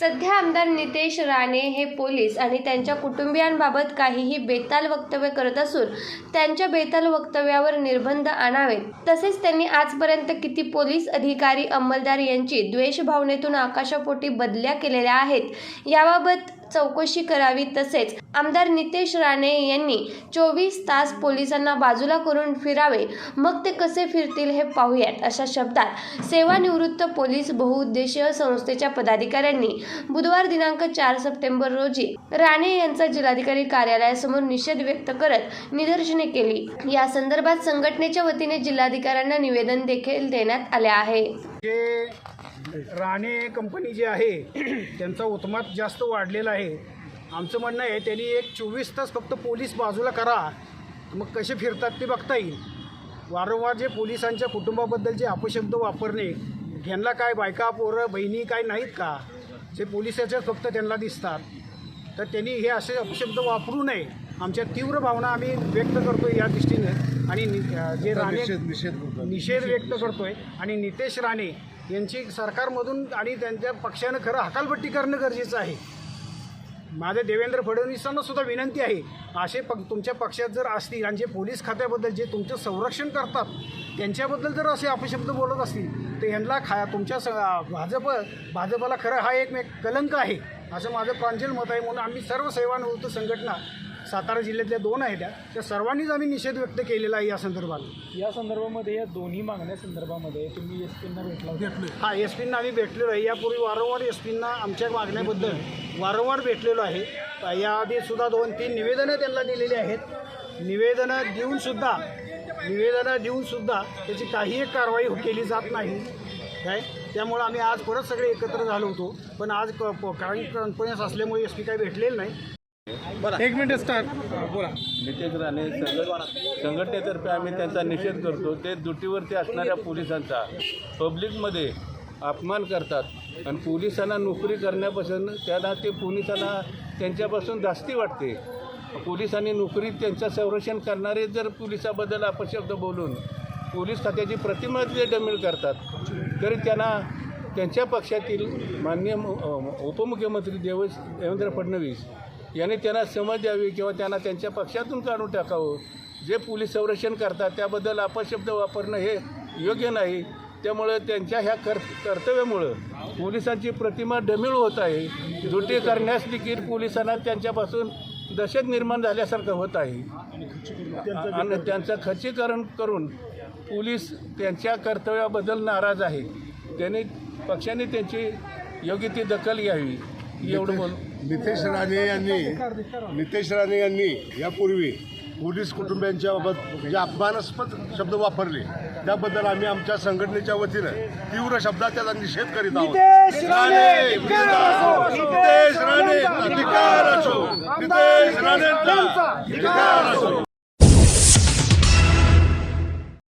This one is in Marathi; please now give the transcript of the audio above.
सध्या आमदार नितेश राणे हे पोलीस आणि त्यांच्या कुटुंबियांबाबत काहीही बेताल वक्तव्य करत असून त्यांच्या बेताल वक्तव्यावर निर्बंध आणावेत. तसेच त्यांनी आजपर्यंत किती पोलीस अधिकारी अंमलदार यांची द्वेषभावनेतून आकाशापोटी बदल्या केलेल्या आहेत याबाबत चौकशी करावी तसेच आमदार नितेश राणे यांनी चोवीस तास पोलिसांना बाजूला करून फिरावे मग ते कसे फिरतील हे पाहूयात अशा शब्दात सेवानिवृत्त पोलीस बहुउद्देशीय संस्थेच्या पदाधिकाऱ्यांनी बुधवार दिनांक चार सप्टेंबर रोजी राणे यांचा जिल्हाधिकारी कार्यालयासमोर निषेध व्यक्त करत निदर्शने केली. या संदर्भात संघटनेच्या वतीने जिल्हाधिकाऱ्यांना निवेदन देखील देण्यात आले आहे. राणे कंपनी जी आहे त्यांचा उत्मात जास्त वाढलेला आहे. आमचं म्हणणं आहे त्यांनी एक चोवीस तास फक्त पोलीस बाजूला करा. मग कसे फिरतात ते बघता येईल. वारंवार जे पोलिसांच्या कुटुंबाबद्दल जे अपशब्द वापरणे ह्यांना काय बायका पोरं बहिणी काय नाहीत का? जे पोलिसाच्या फक्त त्यांना दिसतात. तर त्यांनी हे असे अपशब्द वापरू नये. आमच्या तीव्र भावना आम्ही व्यक्त करतो या दृष्टीनं. आणि जे राणे निषेध निषेध करतो. व्यक्त करतोय. आणि नितेश राणे यांची सरकारमधून आणि त्यांच्या पक्षानं खरं हकालपट्टी करणं गरजेचं आहे. माझ्या देवेंद्र फडणवीसांना सुद्धा विनंती आहे असे पक तुमच्या पक्षात जर असतील आणि जे पोलीस खात्याबद्दल जे तुमचं संरक्षण करतात त्यांच्याबद्दल जर असे अपशब्द बोलत असतील तर ह्यांना खा तुमच्या स भाजप भाजपला खरं हा एक एक कलंक आहे असं माझं प्रांजल मत आहे म्हणून आम्ही सर्व सेवानिवृत्त संघटना सातारा जिल्ह्यातल्या दोन आहेत त्या. त्या सर्वांनीच आम्ही निषेध व्यक्त केलेला आहे या संदर्भात. या संदर्भामध्ये या दोन्ही मागण्या संदर्भामध्ये तुम्ही एस पींना भेटला होता. हा एस पींना आम्ही भेटलेलो आहे. यापूर्वी वारंवार एस पींना आमच्या मागण्याबद्दल वारंवार भेटलेलो आहे. याआधी सुद्धा दोन तीन निवेदनं त्यांना दिलेली आहेत. निवेदनं देऊनसुद्धा निवेदनं देऊनसुद्धा त्याची काही एक कारवाई हो- केली जात नाही. काय? त्यामुळं आम्ही आज परत सगळे एकत्र झालो होतो. पण आज क- प- काही कॉन्फरन्स असल्यामुळे एस पी काही भेटलेलं नाही. एक मिनिट स्टार्ट बोला. नितेश राणे संघट संघटनेतर्फे आम्ही त्यांचा निषेध करतो. ते दुटीवरती असणाऱ्या पोलिसांचा पब्लिकमध्ये अपमान करतात आणि पोलिसांना नोकरी करण्यापासून त्यांना ते पोलिसांना त्यांच्यापासून जास्ती वाटते. पोलिसांनी नोकरी त्यांचं संरक्षण करणारे जर पोलिसाबद्दल अपशब्द बोलून पोलीस खात्याची प्रतिमा ते डमीळ करतात तरी त्यांना त्यांच्या पक्षातील माननीय मु- अ, उपमुख्यमंत्री देवेश देवेंद्र फडणवीस यांनी त्यांना समज द्यावी किंवा त्यांना त्यांच्या पक्षातून काढून टाकावं. जे पोलीस संरक्षण करतात त्याबद्दल अपशब्द वापरणं हे योग्य नाही. त्यामुळं त्यांच्या ह्या कर् कर्तव्यामुळं पोलिसांची प्रतिमा डमीळ होत आहे. दुटी करण्यास देखील पोलिसांना त्यांच्यापासून दहशत निर्माण झाल्यासारखं होत आहे. आणि त्यांचं खच्चीकरण करून पोलीस त्यांच्या कर्तव्याबद्दल नाराज आहे. त्यांनी पक्षाने त्यांची योग्य ती दखल घ्यावी. एवढं बोल नितेश राणे यांनी नितेश राणे यांनी यापूर्वी पोलीस कुटुंबियांच्या बाबत जे अपमानास्पद शब्द वापरले त्याबद्दल आम्ही आमच्या संघटनेच्या वतीनं तीव्र शब्दात त्याचा निषेध करीत आहोत. राणे नितेश राणे अधिकार असो. नितेश राणेंचा अधिकार